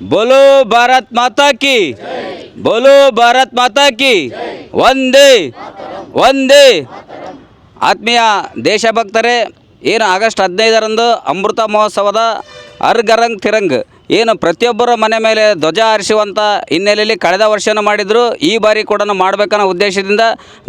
ಬೋಲೋ ಭಾರತ್ ಮಾತಾ ಕಿ, ಬೋಲೋ ಭಾರತ್ ಮಾತಾ ಕಿ ಒಂದೇ ಒಂದೇ ಆತ್ಮೀಯ ದೇಶಭಕ್ತರೇ, ಏನು ಆಗಸ್ಟ್ ಹದಿನೈದರಂದು ಅಮೃತ ಮಹೋತ್ಸವದ ಅರ್ಗರಂಗ್ ತಿರಂಗ್ ಏನು ಪ್ರತಿಯೊಬ್ಬರ ಮನೆ ಮೇಲೆ ಧ್ವಜ ಹಾರಿಸುವಂಥ ಹಿನ್ನೆಲೆಯಲ್ಲಿ ಕಳೆದ ವರ್ಷವೂ ಮಾಡಿದರು. ಈ ಬಾರಿ ಕೂಡ ಮಾಡಬೇಕನ್ನೋ ಉದ್ದೇಶದಿಂದ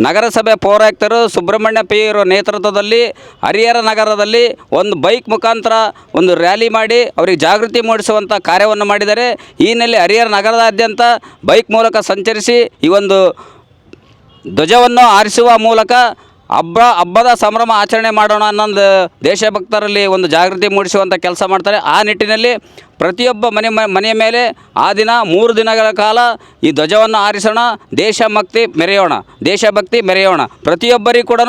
ನಗರಸಭೆ ಪೌರಾಯುಕ್ತರು, ಸುಬ್ರಹ್ಮಣ್ಯ ಪಿ ಇರೋ ನೇತೃತ್ವದಲ್ಲಿ, ಹರಿಹರ ನಗರದಲ್ಲಿ ಒಂದು ಬೈಕ್ ಮುಖಾಂತರ ಒಂದು ರ್ಯಾಲಿ ಮಾಡಿ ಅವರಿಗೆ ಜಾಗೃತಿ ಮೂಡಿಸುವಂಥ ಕಾರ್ಯವನ್ನು ಮಾಡಿದ್ದಾರೆ. ಈ ಹಿನ್ನೆಲೆ ಹರಿಹರ ನಗರದಾದ್ಯಂತ ಬೈಕ್ ಮೂಲಕ ಸಂಚರಿಸಿ ಈ ಒಂದು ಧ್ವಜವನ್ನು ಹಾರಿಸುವ ಮೂಲಕ ಹಬ್ಬ, ಹಬ್ಬದ ಸಂಭ್ರಮ ಆಚರಣೆ ಮಾಡೋಣ ಅನ್ನೊಂದು ದೇಶಭಕ್ತರಲ್ಲಿ ಒಂದು ಜಾಗೃತಿ ಮೂಡಿಸುವಂಥ ಕೆಲಸ ಮಾಡ್ತಾರೆ. ಆ ನಿಟ್ಟಿನಲ್ಲಿ ಪ್ರತಿಯೊಬ್ಬ ಮನೆ ಮನೆಯ ಮೇಲೆ ಆ ದಿನ ಮೂರು ದಿನಗಳ ಕಾಲ ಈ ಧ್ವಜವನ್ನು ಹಾರಿಸೋಣ. ದೇಶಭಕ್ತಿ ಮೆರೆಯೋಣ. ದೇಶಭಕ್ತಿ ಮೆರೆಯೋಣ. ಪ್ರತಿಯೊಬ್ಬರಿಗೂ ಕೂಡ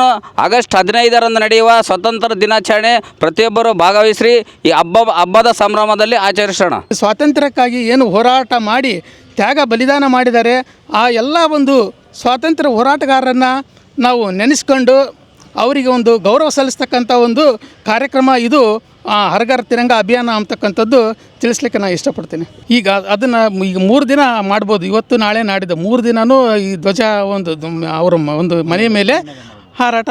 ಆಗಸ್ಟ್ ಹದಿನೈದರಂದು ನಡೆಯುವ ಸ್ವತಂತ್ರ ದಿನಾಚರಣೆ ಪ್ರತಿಯೊಬ್ಬರು ಭಾಗವಹಿಸ್ರಿ. ಈ ಹಬ್ಬ, ಹಬ್ಬದ ಸಂಭ್ರಮದಲ್ಲಿ ಆಚರಿಸೋಣ. ಸ್ವಾತಂತ್ರ್ಯಕ್ಕಾಗಿ ಏನು ಹೋರಾಟ ಮಾಡಿ ತ್ಯಾಗ ಬಲಿದಾನ ಮಾಡಿದ್ದಾರೆ ಆ ಎಲ್ಲ ಒಂದು ಸ್ವಾತಂತ್ರ್ಯ ಹೋರಾಟಗಾರರನ್ನು ನಾವು ನೆನೆಸ್ಕೊಂಡು ಅವರಿಗೆ ಒಂದು ಗೌರವ ಸಲ್ಲಿಸ್ತಕ್ಕಂಥ ಒಂದು ಕಾರ್ಯಕ್ರಮ ಇದು ಹರಗರ ತಿರಂಗ ಅಭಿಯಾನ ಅಂತಕ್ಕಂಥದ್ದು ತಿಳಿಸ್ಲಿಕ್ಕೆ ನಾನು ಇಷ್ಟಪಡ್ತೀನಿ. ಈಗ ಅದನ್ನು ಈಗ ಮೂರು ದಿನ ಮಾಡ್ಬೋದು. ಇವತ್ತು ನಾಳೆ ನಾಡಿದ್ದು ಮೂರು ದಿನವೂ ಈ ಧ್ವಜ ಒಂದು ಅವರ ಒಂದು ಮನೆ ಮೇಲೆ ಹಾರಾಟ,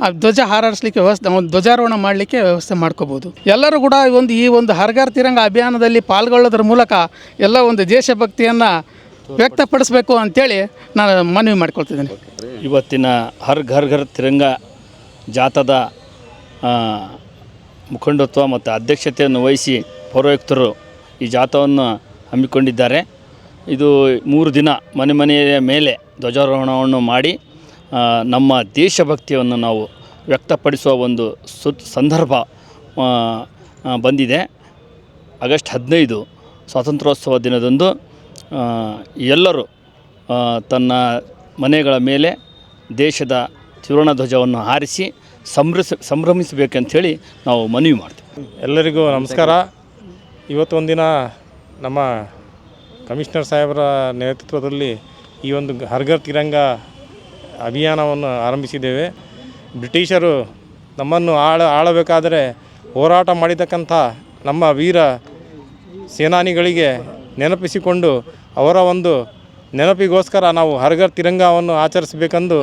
ಆ, ಧ್ವಜ ಹಾರಾಡಿಸ್ಲಿಕ್ಕೆ ವ್ಯವಸ್ಥೆ, ಒಂದು ಧ್ವಜಾರೋಹಣ ಮಾಡಲಿಕ್ಕೆ ವ್ಯವಸ್ಥೆ ಮಾಡ್ಕೋಬೋದು. ಎಲ್ಲರೂ ಕೂಡ ಒಂದು, ಈ ಒಂದು ಹರಗರ ತಿರಂಗ ಅಭಿಯಾನದಲ್ಲಿ ಪಾಲ್ಗೊಳ್ಳೋದ್ರ ಮೂಲಕ ಎಲ್ಲ ಒಂದು ದೇಶಭಕ್ತಿಯನ್ನು ವ್ಯಕ್ತಪಡಿಸಬೇಕು ಅಂತೇಳಿ ನಾನು ಮನವಿ ಮಾಡ್ಕೊಳ್ತಿದ್ದೀನಿ. ಇವತ್ತಿನ ಹರ್ ಘರ್ ಘರ್ ತಿರಂಗ ಜಾಥಾದ ಮುಖಂಡತ್ವ ಮತ್ತು ಅಧ್ಯಕ್ಷತೆಯನ್ನು ವಹಿಸಿ ಪೌರಾಯುಕ್ತರು ಈ ಜಾಥಾವನ್ನು ಹಮ್ಮಿಕೊಂಡಿದ್ದಾರೆ. ಇದು ಮೂರು ದಿನ ಮನೆ ಮನೆಯ ಮೇಲೆ ಧ್ವಜಾರೋಹಣವನ್ನು ಮಾಡಿ ನಮ್ಮ ದೇಶಭಕ್ತಿಯನ್ನು ನಾವು ವ್ಯಕ್ತಪಡಿಸುವ ಒಂದು ಸುತ್ ಸಂದರ್ಭ ಬಂದಿದೆ. ಆಗಸ್ಟ್ ಹದಿನೈದು ಸ್ವಾತಂತ್ರ್ಯೋತ್ಸವ ದಿನದಂದು ಎಲ್ಲರೂ ತನ್ನ ಮನೆಗಳ ಮೇಲೆ ದೇಶದ ತ್ರಿವರ್ಣ ಧ್ವಜವನ್ನು ಹಾರಿಸಿ ಸಂಭ್ರಸ ಸಂಭ್ರಮಿಸಬೇಕಂಥೇಳಿ ನಾವು ಮನವಿ ಮಾಡ್ತೀವಿ. ಎಲ್ಲರಿಗೂ ನಮಸ್ಕಾರ. ಇವತ್ತು ಒಂದಿನ ನಮ್ಮ ಕಮಿಷನರ್ ಸಾಹೇಬರ ನೇತೃತ್ವದಲ್ಲಿ ಈ ಒಂದು ಹರ್ಗರ್ ತಿರಂಗ ಅಭಿಯಾನವನ್ನು ಆರಂಭಿಸಿದ್ದೇವೆ. ಬ್ರಿಟಿಷರು ನಮ್ಮನ್ನು ಆಳ, ಆಳಬೇಕಾದರೆ ಹೋರಾಟ ಮಾಡಿದಕ್ಕಂಥ ನಮ್ಮ ವೀರ ಸೇನಾನಿಗಳಿಗೆ ನೆನಪಿಸಿಕೊಂಡು ಅವರ ಒಂದು ನೆನಪಿಗೋಸ್ಕರ ನಾವು ಹರ್ಗರ್ ತಿರಂಗವನ್ನು ಆಚರಿಸಬೇಕೆಂದು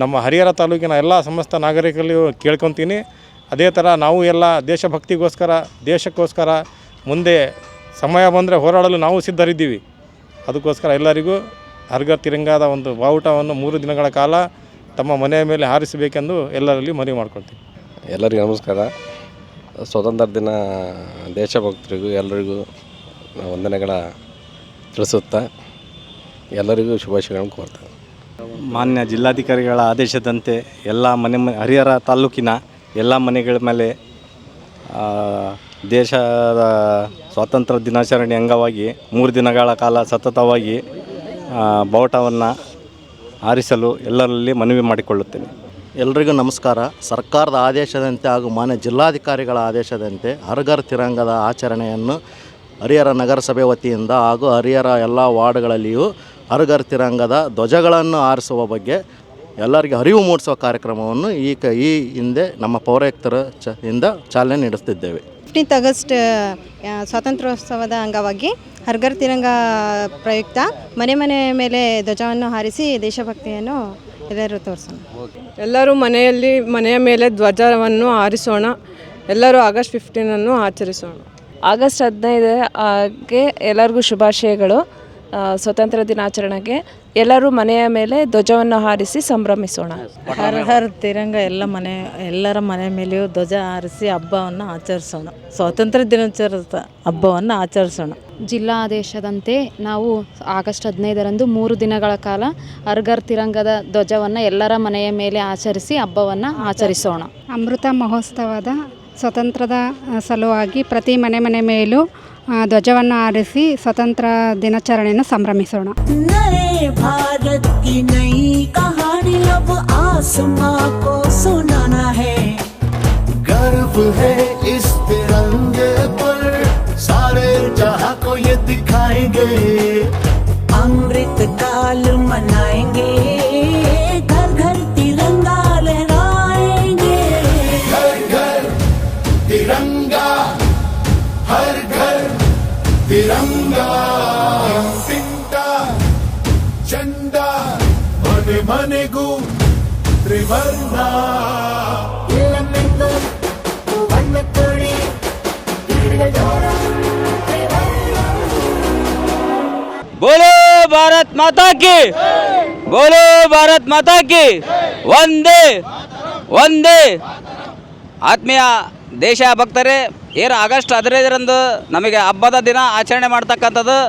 ನಮ್ಮ ಹರಿಹರ ತಾಲೂಕಿನ ಎಲ್ಲ ಸಮಸ್ತ ನಾಗರಿಕರಲ್ಲಿಯೂ ಕೇಳ್ಕೊತೀನಿ. ಅದೇ ಥರ ನಾವು ಎಲ್ಲ ದೇಶಭಕ್ತಿಗೋಸ್ಕರ, ದೇಶಕ್ಕೋಸ್ಕರ ಮುಂದೆ ಸಮಯ ಬಂದರೆ ಹೋರಾಡಲು ನಾವು ಸಿದ್ಧರಿದ್ದೀವಿ. ಅದಕ್ಕೋಸ್ಕರ ಎಲ್ಲರಿಗೂ ಹರ್ಗರ್ ತಿರಂಗಾದ ಒಂದು ಬಾವುಟವನ್ನು ಮೂರು ದಿನಗಳ ಕಾಲ ತಮ್ಮ ಮನೆಯ ಮೇಲೆ ಹಾರಿಸಬೇಕೆಂದು ಎಲ್ಲರಲ್ಲಿ ಮನವಿ ಮಾಡ್ಕೊಳ್ತೀನಿ. ಎಲ್ಲರಿಗೂ ನಮಸ್ಕಾರ. ಸ್ವಾತಂತ್ರ್ಯ ದಿನ ದೇಶಭಕ್ತರಿಗೂ, ಎಲ್ಲರಿಗೂ ವಂದನೆಗಳ ತಿಳಿಸುತ್ತಾ ಎಲ್ಲರಿಗೂ ಶುಭಾಶಯಗಳನ್ನು ಕೋರ್ತೇನೆ ಮಾನ್ಯ ಜಿಲ್ಲಾಧಿಕಾರಿಗಳ ಆದೇಶದಂತೆ ಎಲ್ಲ ಮನೆ ಮನೆ ಹರಿಹರ ತಾಲೂಕಿನ ಎಲ್ಲ ಮನೆಗಳ ಮೇಲೆ ಆ, ದೇಶದ ಸ್ವಾತಂತ್ರ್ಯ ದಿನಾಚರಣೆ ಅಂಗವಾಗಿ ಮೂರು ದಿನಗಳ ಕಾಲ ಸತತವಾಗಿ ಬಾವುಟವನ್ನು ಆರಿಸಲು ಎಲ್ಲರಲ್ಲಿ ಮನವಿ ಮಾಡಿಕೊಳ್ಳುತ್ತೇನೆ. ಎಲ್ರಿಗೂ ನಮಸ್ಕಾರ. ಸರ್ಕಾರದ ಆದೇಶದಂತೆ ಹಾಗೂ ಮಾನ್ಯ ಜಿಲ್ಲಾಧಿಕಾರಿಗಳ ಆದೇಶದಂತೆ ಹರ್ಗರ್ ತಿರಂಗದ ಆಚರಣೆಯನ್ನು ಹರಿಹರ ನಗರಸಭೆ ವತಿಯಿಂದ ಹಾಗೂ ಹರಿಹರ ಎಲ್ಲ ವಾರ್ಡ್ಗಳಲ್ಲಿಯೂ ಹರಗರ್ ತಿರಂಗದ ಧ್ವಜಗಳನ್ನು ಆರಿಸುವ ಬಗ್ಗೆ ಎಲ್ಲರಿಗೆ ಅರಿವು ಮೂಡಿಸುವ ಕಾರ್ಯಕ್ರಮವನ್ನು ಈ ಕ ಈ ಹಿಂದೆ ನಮ್ಮ ಪೌರಾಯುಕ್ತರ ಚ ಇಂದ ಚಾಲನೆ ನೀಡುತ್ತಿದ್ದೇವೆ. ಫಿಫ್ಟೀನ್ತ್ ಆಗಸ್ಟ್ ಸ್ವಾತಂತ್ರ್ಯೋತ್ಸವದ ಅಂಗವಾಗಿ ಹರ್ಗರ್ ತಿರಂಗ ಪ್ರಯುಕ್ತ ಮನೆ ಮನೆ ಮೇಲೆ ಧ್ವಜವನ್ನು ಹಾರಿಸಿ ದೇಶಭಕ್ತಿಯನ್ನು ಎಲ್ಲರೂ ತೋರಿಸೋಣ. ಎಲ್ಲರೂ ಮನೆಯಲ್ಲಿ ಮನೆಯ ಮೇಲೆ ಧ್ವಜವನ್ನು ಹಾರಿಸೋಣ. ಎಲ್ಲರೂ ಆಗಸ್ಟ್ ಫಿಫ್ಟೀನನ್ನು ಆಚರಿಸೋಣ. ಆಗಸ್ಟ್ ಹದಿನೈದಕ್ಕೆ ಹಾಗೆ ಎಲ್ಲರಿಗೂ ಶುಭಾಶಯಗಳು. ಸ್ವತಂತ್ರ ದಿನಾಚರಣೆಗೆ ಎಲ್ಲರೂ ಮನೆಯ ಮೇಲೆ ಧ್ವಜವನ್ನು ಹಾರಿಸಿ ಸಂಭ್ರಮಿಸೋಣ. ಹರ್ ಹರ್ ತಿರಂಗ ಎಲ್ಲ ಮನೆ ಎಲ್ಲರ ಮನೆ ಮೇಲೆಯೂ ಧ್ವಜ ಹಾರಿಸಿ ಹಬ್ಬವನ್ನು ಆಚರಿಸೋಣ. ಸ್ವಾತಂತ್ರ್ಯ ದಿನಾಚರಣೆ ಹಬ್ಬವನ್ನು ಆಚರಿಸೋಣ. ಜಿಲ್ಲಾ ಆದೇಶದಂತೆ ನಾವು ಆಗಸ್ಟ್ ಹದಿನೈದರಂದು ಮೂರು ದಿನಗಳ ಕಾಲ ಅರ್ಗರ್ ತಿರಂಗದ ಧ್ವಜವನ್ನು ಎಲ್ಲರ ಮನೆಯ ಮೇಲೆ ಆಚರಿಸಿ ಹಬ್ಬವನ್ನು ಆಚರಿಸೋಣ. ಅಮೃತ ಮಹೋತ್ಸವದ ಸ್ವತಂತ್ರದ ಸಲುವಾಗಿ ಪ್ರತಿ ಮನೆ ಮನೆ ಮೇಲೂ ಧ್ವಜವನ್ನು ಆರಿಸಿ ಸ್ವತಂತ್ರ ದಿನಾಚರಣೆಯನ್ನು ಸಂಭ್ರಮಿಸೋಣ. ಅಮೃತ ಕಾಲ ಮನಾಯಂಗೆ. ಪ್ರತಿಮನೆಗೂ ಮನೆಗೂ ತ್ರಿವರ್ಣ. ಬೋಲೋ ಭಾರತ್ ಮಾತಾ ಕಿ! ಬೋಲೋ ಭಾರತ್ ಮಾತಾ ಕಿ! ಒಂದೇ ಒಂದೇ ಆತ್ಮೀಯ ದೇಶ ಭಕ್ತರೇ ಏನು ಆಗಸ್ಟ್ ಹದಿನೈದರಂದು ನಮಗೆ ಹಬ್ಬದ ದಿನ ಆಚರಣೆ ಮಾಡ್ತಕ್ಕಂಥದ್ದು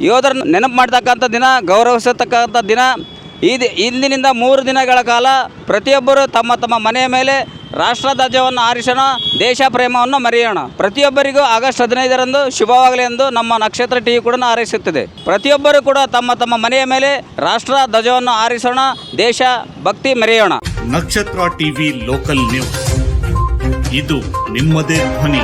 ಯೋಧರ ನೆನಪು ಮಾಡ್ತಕ್ಕಂಥ ದಿನ ಗೌರವಿಸತಕ್ಕಂಥ ದಿನ. ಈ ದಿ- ಇಂದಿನಿಂದ ಮೂರು ದಿನಗಳ ಕಾಲ ಪ್ರತಿಯೊಬ್ಬರು ತಮ್ಮ ತಮ್ಮ ಮನೆಯ ಮೇಲೆ ರಾಷ್ಟ್ರ ಧ್ವಜವನ್ನು ಆರಿಸೋಣ ದೇಶ ಪ್ರೇಮವನ್ನು ಮರೆಯೋಣ. ಪ್ರತಿಯೊಬ್ಬರಿಗೂ ಆಗಸ್ಟ್ ಹದಿನೈದರಂದು ಶುಭವಾಗಲಿ ಎಂದು ನಮ್ಮ ನಕ್ಷತ್ರ ಟಿವಿ ಕೂಡ ಹಾರೈಸುತ್ತದೆ. ಪ್ರತಿಯೊಬ್ಬರು ಕೂಡ ತಮ್ಮ ತಮ್ಮ ಮನೆಯ ಮೇಲೆ ರಾಷ್ಟ್ರ ಧ್ವಜವನ್ನು ಹಾರಿಸೋಣ, ದೇಶ ಭಕ್ತಿ ಮರೆಯೋಣ. ನಕ್ಷತ್ರ ಟಿವಿ ಲೋಕಲ್ ನ್ಯೂಸ್. ಇದು ನಿಮ್ಮದೇ ಧ್ವನಿ.